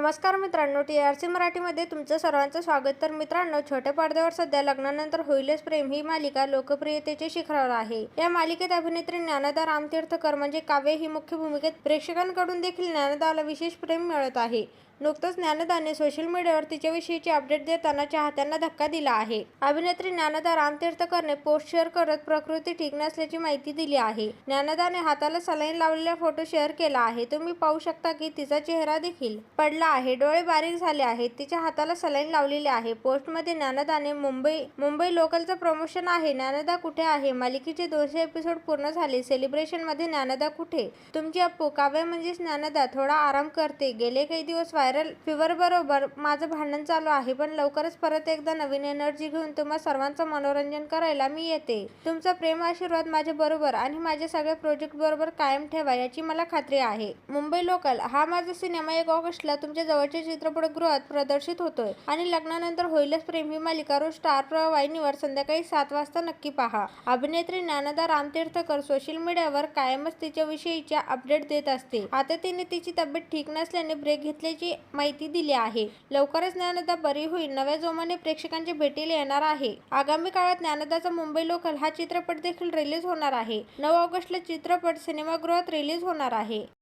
नमस्कार मित्रांनो T R C मराठीमध्ये तुमचं सर्वांचं स्वागत. तर मित्रांनो छोट्या पडद्यावर सध्या लग्नानंतर होईलच प्रेम ही मालिका लोकप्रियतेच्या शिखरावर आहे. या मालिकेत अभिनेत्री ज्ञानदा रामतीर्थकर म्हणजे काव्य ही मुख्य भूमिकेत प्रेक्षकांकडून देखील ज्ञानदाला विशेष प्रेम मिळत आहे. नुकतंच ज्ञानदाने सोशल मीडियावर तिच्याविषयीची अपडेट देताना चाहत्यांना धक्का दिला आहे. अभिनेत्री ज्ञानदा रामतीर्थकरने पोस्ट शेअर करत प्रकृती ठीक नसल्याची माहिती दिली आहे. ज्ञानदाने हाताला सलाईन लावलेला फोटो शेअर केला आहे. तुम्ही पाहू शकता की तिचा चेहरा देखील पडला आहे. डोळे बारीक झाले आहेत. तिच्या हाताला सलाईन लावलेली आहे. पोस्टमध्ये ज्ञानदाने मुंबई मुंबई लोकलचं प्रमोशन आहे. ज्ञानदा कुठे आहे? मालिकेचे दोनशे एपिसोड पूर्ण झाले. सेलिब्रेशनमध्ये ज्ञानदा कुठे? तुमची अप्पू काव्य म्हणजेच ज्ञानदा थोडा आराम करते. गेले काही दिवस व्हायरल फिवर बरोबर माझं भांडण चालू आहे. पण लवकरच परत एकदा नवीन एनर्जी घेऊन तुम्हा सर्वांचं मनोरंजन करायला मी येते. तुमचा प्रेम आशीर्वाद माझ्या बरोबर आणि माझ्या सगळ्या प्रोजेक्ट बरोबर कायम ठेवा याची मला खात्री आहे. मुंबई लोकल हा माझा सिनेमा एक ऑगस्टला तुमच्या म्हणजे जवळच्या चित्रपटगृहात प्रदर्शित होतोय. आणि लग्नानंतर होईलच प्रेम ही मालिका रोज स्टार प्रवाहिनीवर वाहिनीवर संध्याकाळी सात वाजता नक्की पहा. अभिनेत्री ज्ञानदा रामतीर्थकर सोशल मीडियावर कायमच तिच्याविषयीच्या अपडेट देत असते. आता तिने तिची तब्येत ठीक नसल्याने ब्रेक घेतल्याची माहिती दिली आहे. लवकरच ज्ञानदा बरी होईल नव्या जोमाने प्रेक्षकांच्या भेटीला येणार आहे. आगामी काळात ज्ञानदाचा मुंबई लोकल हा चित्रपट देखील रिलीज होणार आहे. नऊ ऑगस्टला चित्रपट सिनेमागृहात रिलीज होणार आहे.